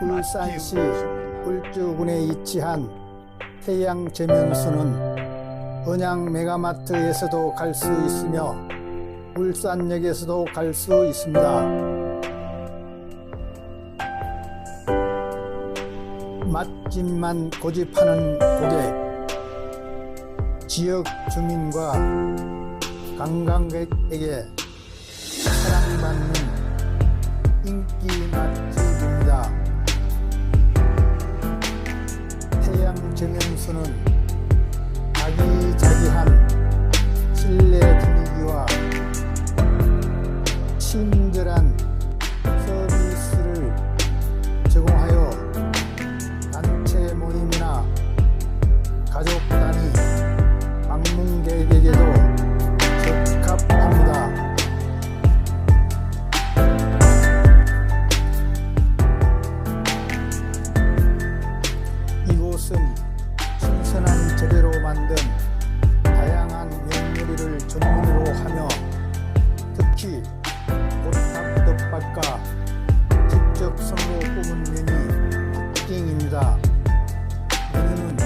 울산시 울주군에 위치한 태양 제면수는 언양 메가마트에서도 갈 수 있으며 울산역에서도 갈 수 있습니다. 맛집만 고집하는 고객, 지역 주민과 관광객에게 사랑받는 인기 맛집입니다. 태양 정연수는 아기자기한 실내 분위기와 친절한 서비스를 제공하여 단체 모임이나 가족 단위 방문객에게도 보탑덮밥과 직접 손으로 뽑은 면이 특징입니다. 메뉴는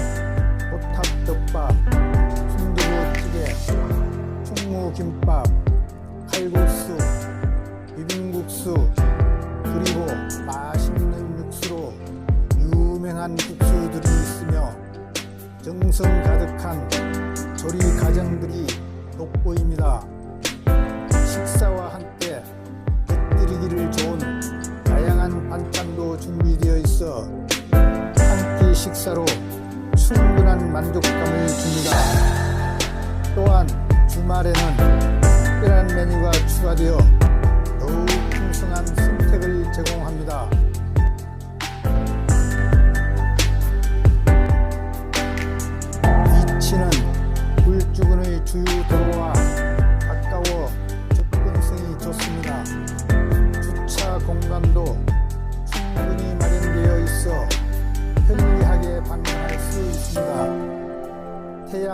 보탑덮밥, 순두부찌개, 충무김밥, 칼국수, 비빔국수, 그리고 맛있는 육수로 유명한 국수들이 있으며 정성 가득한 조리 과정들이 식사로 충분한 만족감을 줍니다. 또한 주말에는 특별한 메뉴가 추가되어 더욱 풍성한 선택을 제공합니다. 위치는 울주군의 주요 도로와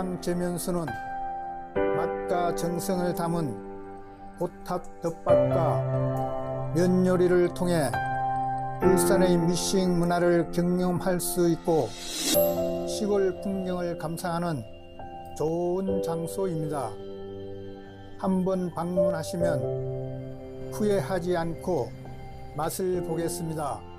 태양 제면수는 맛과 정성을 담은 보탑 덮밥과 면 요리를 통해 울산의 미싱 문화를 경험할 수 있고 시골 풍경을 감상하는 좋은 장소입니다. 한번 방문하시면 후회하지 않고 맛을 보겠습니다.